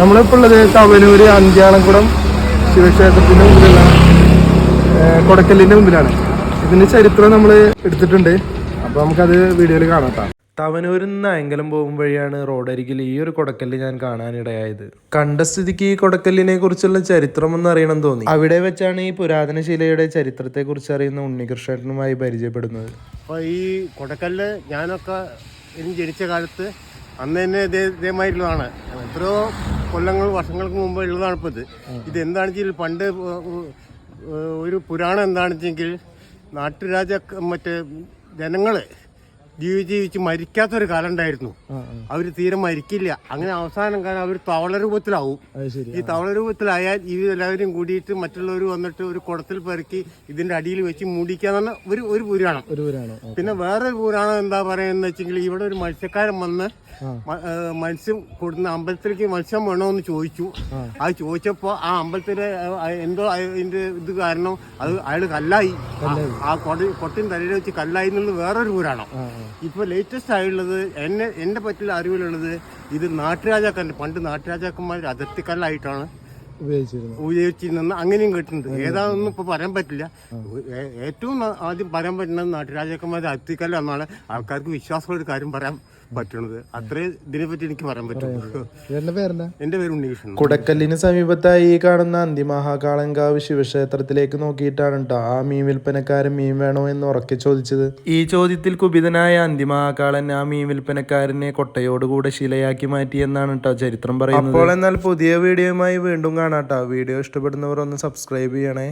നമ്മളിപ്പോൾ ഉള്ളത് തവനൂര് അന്ത്യാളംകുളം ശിവക്ഷേത്രത്തിന്റെ മുമ്പിലുള്ള കൊടക്കല്ലിന്റെ കൊടക്കല്ലിന്റെ മുമ്പിലാണ്. ഇതിന്റെ ചരിത്രം നമ്മൾ എടുത്തിട്ടുണ്ട്. അപ്പോൾ നമുക്കത് വീഡിയോയിൽ കാണാം. തവനൂരിൽ നിന്ന് അയങ്കലം പോകും വഴിയാണ് റോഡരികിൽ ഈ ഒരു കൊടക്കല്ല് ഞാൻ കാണാനിടയായത്. കണ്ട സ്ഥിതിക്ക് ഈ കൊടക്കല്ലിനെ കുറിച്ചുള്ള ചരിത്രം ഒന്ന് അറിയണം തോന്നി. അവിടെ വെച്ചാണ് ഈ പുരാതന ശിലയുടെ ചരിത്രത്തെ കുറിച്ച് അറിയുന്ന ഉണ്ണികൃഷ്ണനുമായി പരിചയപ്പെടുന്നത്. അപ്പോൾ ഈ കൊടക്കല്ല് ഞാനൊക്കെ എനിക്ക് ജനിച്ച കാലത്ത് അന്ന് തന്നെ ഇതേ ഇതേമാതിരിയുള്ളതാണ്. എത്രയോ കൊല്ലങ്ങൾ വർഷങ്ങൾക്ക് മുമ്പ് ഉള്ളതാണ് ഇപ്പോൾ ഇത് ഇത് എന്താണെന്ന് വെച്ചാൽ പണ്ട് ഒരു പുരാണം എന്താണെന്ന് വെച്ചെങ്കിൽ നാട്ടുരാജ മറ്റേ ജനങ്ങൾ ജീവിച്ച് ജീവിച്ച് മരിക്കാത്തൊരു കാലം ഉണ്ടായിരുന്നു അവർ തീരെ മരിക്കില്ല. അങ്ങനെ അവസാനം കാരണം അവർ തവള രൂപത്തിലാവും. ഈ തവള രൂപത്തിലായാൽ ഇവരെല്ലാവരും കൂടിയിട്ട് മറ്റുള്ളവർ വന്നിട്ട് ഒരു കുടത്തിൽ പെറുക്കി ഇതിന്റെ അടിയിൽ വെച്ച് മൂടിക്കാന്ന് ഒരു ഒരു പുരാണം. ഒരു പുരാണം പിന്നെ വേറെ പുരാണം എന്താ പറയുന്നത് വെച്ചെങ്കിൽ ഇവിടെ ഒരു മത്സ്യക്കാരൻ വന്ന് മത്സ്യം കൊടുക്കുന്ന അമ്പലത്തിലേക്ക് മത്സ്യം വേണോന്ന് ചോദിച്ചു. അത് ചോദിച്ചപ്പോ ആ അമ്പലത്തിലെ എന്തോ അതിന്റെ ഇത് കാരണം അത് അയാൾ കല്ലായി. ആ- ആ കൊടി കൊട്ടിൻ തലയിൽ വെച്ച് കല്ലായി എന്നുള്ളത് വേറൊരു പുരാണം. ഇപ്പൊ ലേറ്റസ്റ്റ് ആയുള്ളത് എന്നെ എന്റെ പറ്റിയ അറിവിലുള്ളത് ഇത് നാട്ടുരാജാക്കന്മാർ പണ്ട് നാട്ടുരാജാക്കന്മാർ അതിർത്തിക്കല്ലായിട്ടാണ് ഉപയോഗിച്ചിരുന്നത്. ഉപയോഗിച്ചിരുന്നത് അങ്ങനെയും കേട്ടിട്ടുണ്ട്. ഏതാണെന്നും ഇപ്പൊ പറയാൻ പറ്റില്ല. ഏറ്റവും ആദ്യം പറയാൻ പറ്റുന്നത് നാട്ടുരാജാക്കന്മാരുടെ അതിർത്തിക്കല്ല എന്നാണ് ആൾക്കാർക്ക് വിശ്വാസമുള്ള ഒരു കാര്യം പറയാൻ പറ്റുന്നത് അത്രേ ഇതിനെപ്പറ്റി എനിക്ക് പറയാൻ പറ്റുള്ളൂ എന്റെ പേര് ഉണ്ണികൃഷ്ണൻ കുടക്കല്ലിന് സമീപത്തായി ഈ കാണുന്ന അന്തിമഹാകാളങ്കാവ് ശിവക്ഷേത്രത്തിലേക്ക് നോക്കിയിട്ടാണ് കേട്ടോ ആ മീൻ വിൽപ്പനക്കാരൻ മീൻ വേണോ എന്ന് ഉറക്കെ ചോദിച്ചത്. ഈ ചോദ്യത്തിൽ കുപിതനായ അന്തിമഹാകാളൻ ആ മീൻ വിൽപ്പനക്കാരനെ കൊട്ടയോടുകൂടെ ശിലയാക്കി മാറ്റി എന്നാണ് കേട്ടോ ചരിത്രം പറയുന്നത്. അപ്പോൾ എന്നാൽ പുതിയ വീഡിയോയുമായി വീണ്ടും കാണാട്ടോ വീഡിയോ ഇഷ്ടപ്പെടുന്നവർ ഒന്ന് സബ്സ്ക്രൈബ് ചെയ്യണേ.